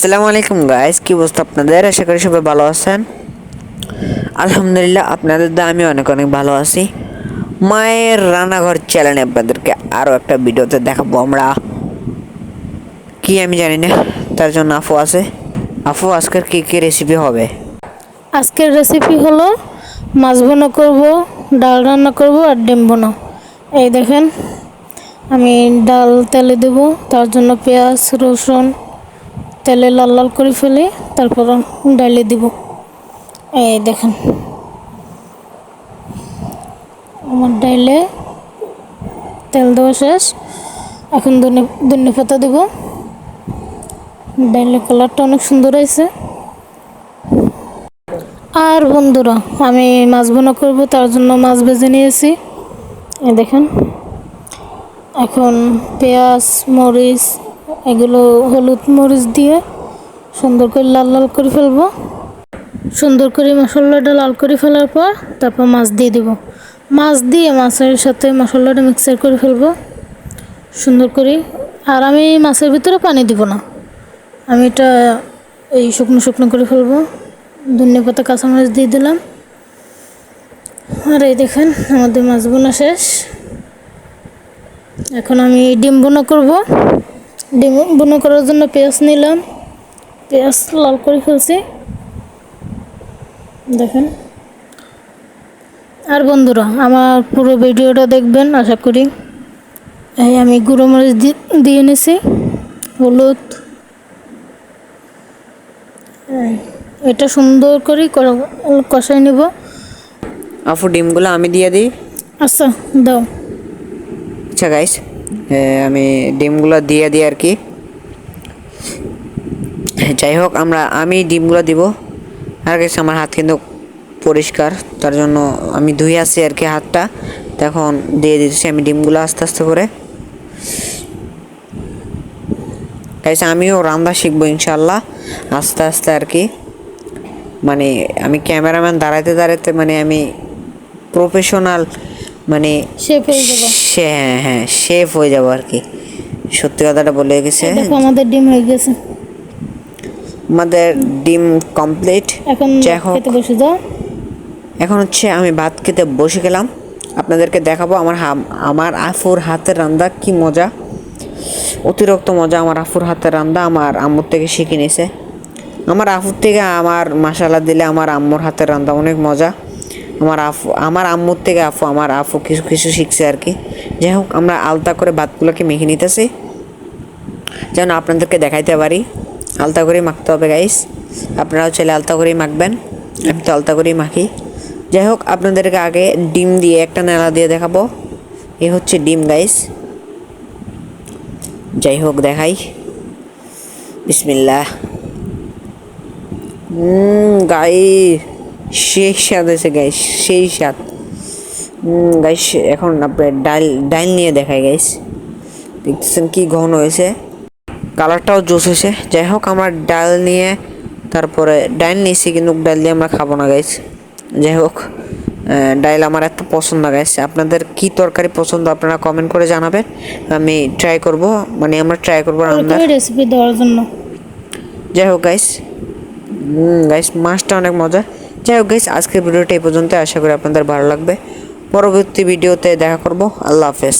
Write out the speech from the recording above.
আসসালামু আলাইকুম গাইস কি অবস্থা আপনাদের? আশা করি সবাই ভালো আছেন। আলহামদুলিল্লাহ, আপনাদের দা আমি অনেক অনেক ভালো আছি। মায়ের রান্নাঘর চ্যানেলে আপনাদেরকে আরও একটা ভিডিওতে দেখাবো আমরা। কি আমি জানি না, তার জন্য আফু আছে। আফু, আজকের কী কী রেসিপি হবে? আজকের রেসিপি হলো মাছ ভুনা করব, ডাল রান্না করব আর ডিম ভুনা। এই দেখেন, আমি ডাল তেলে দেবো, তার জন্য পেঁয়াজ, রসুন তেলে লাল লাল করে ফেলে তারপর ডালে দিব। এই দেখেন। আমার ডাইলে তেল দেওয়া শেষ। এখন ধনে পাতা দেব। ডাইলের কালারটা অনেক সুন্দর হয়েছে। আর বন্ধুরা, আমি মাছ বোনা করব, তার জন্য মাছ ভেজে নিয়েছি। এই দেখেন। এখন পেঁয়াজ, মরিচ এগুলো হলুদ মরিচ দিয়ে সুন্দর করে লাল লাল করে ফেলব। সুন্দর করে মশলাটা লাল করে ফেলার পর তারপর মাছ দিয়ে দিব। মাছ দিয়ে মাছের সাথে মশলাটা মিক্সার করে ফেলব। সুন্দর করে। আর আমি মাছের ভিতরে পানি দিব না। আমি এটা এই শুকনো শুকনো করে ফেলব। ধনিয়া পাতা, কাঁচামরিচ দিয়ে দিলাম। আর এই দেখেন আমাদের মাছ বোনা শেষ। এখন আমি ডিম বোনা করব। ডিম বোনা করার জন্য পেঁয়াজ নিলাম। পেঁয়াজ লাল করে ফেলছি। দেখেন। আর বন্ধুরা আমার পুরো ভিডিওটা দেখবেন আশা করি। এই আমি গুঁড়ো মরিচ দিয়ে নিছি হলুদ। এটা সুন্দর করে কষাই নেব। আফু ডিমগুলো আমি দিয়ে দিই। আচ্ছা দাও। আচ্ছা গাইস আমি ডিমগুলো দিয়ে দিই আর কি। যাই হোক, আমরা, আমি ডিমগুলো দিব। আর গেছে, আমার হাত কিন্তু পরিষ্কার, তার জন্য আমি ধুয়ে আসছি আর কি হাতটা। তখন দিয়ে দিচ্ছি আমি ডিমগুলো আস্তে আস্তে করে। গাইস, আমিও রান্না শিখব ইনশাল্লাহ আস্তে আস্তে আর কি। মানে আমি ক্যামেরাম্যান দাঁড়াইতে দাঁড়াইতে মানে আমি প্রফেশনাল মানে শেপ হয়ে যাব। সে হ্যাঁ হ্যাঁ শেফ হয়ে যাব আর কি। সত্যি কথাটা বলে গেছে। দেখো আমাদের ডিম হয়ে গেছে। আমাদের ডিম কমপ্লিট এখন খেতে বসে যাও। এখন হচ্ছে আমি ভাত খেতে বসে গেলাম। আপনাদেরকে দেখাবো আমার আমার আফুর হাতের রান্না কি মজা। অতিরিক্ত মজা আমার আফুর হাতের রান্না আমার আম্মুর থেকে শিখে নিয়েছে আমার আফুর থেকে আমার মশালা দিলে আমার আম্মুর হাতের রান্না অনেক মজা। আমার আফু, আমার আম্মুর থেকে আফু, আমার আফু কিছু কিছু শিখছে আর কি। যাই হোক, আমরা আলতা করে ভাতগুলোকে মেখে নিতেছি। যেন আপনাদেরকে দেখাইতে পারি। আলতা করেই মাখতে হবে গাইস আপনারাও চাইলে আলতা করেই মাখবেন। আমি তো আলতা করেই মাখি। যাই হোক, আপনাদেরকে আগে ডিম দিয়ে একটা নেলা দিয়ে দেখাবো। এ হচ্ছে ডিম গাইস যাই হোক, দেখাই। বিসমিল্লাহ। গাই সেই স্বাদ হয়েছে গাইস সেই স্বাদ। গাইস এখন আপনার ডাল ডাল নিয়ে দেখায় গাইস দেখতেছেন কি ঘন হয়েছে। কালারটাও জোস হয়েছে। যাই হোক আমার ডাল নিয়ে তারপরে ডাল নিয়েছি কিন্তু ডাল দিয়ে আমরা খাব না গাইস যাই হোক ডাল আমার এত পছন্দ গাইস আপনাদের কি তরকারি পছন্দ আপনারা কমেন্ট করে জানাবেন। আমি ট্রাই করব মানে আমরা ট্রাই করব রান্নার। রেসিপি দেওয়ার জন্য। যাই হোক গাইস গাইস মাছটা অনেক মজা যাই হোক গাইস আজকের ভিডিওটা এই পর্যন্ত আশা করি আপনাদের ভালো লাগবে। পরবর্তী ভিডিওতে দেখা করব। আল্লাহ হাফেজ।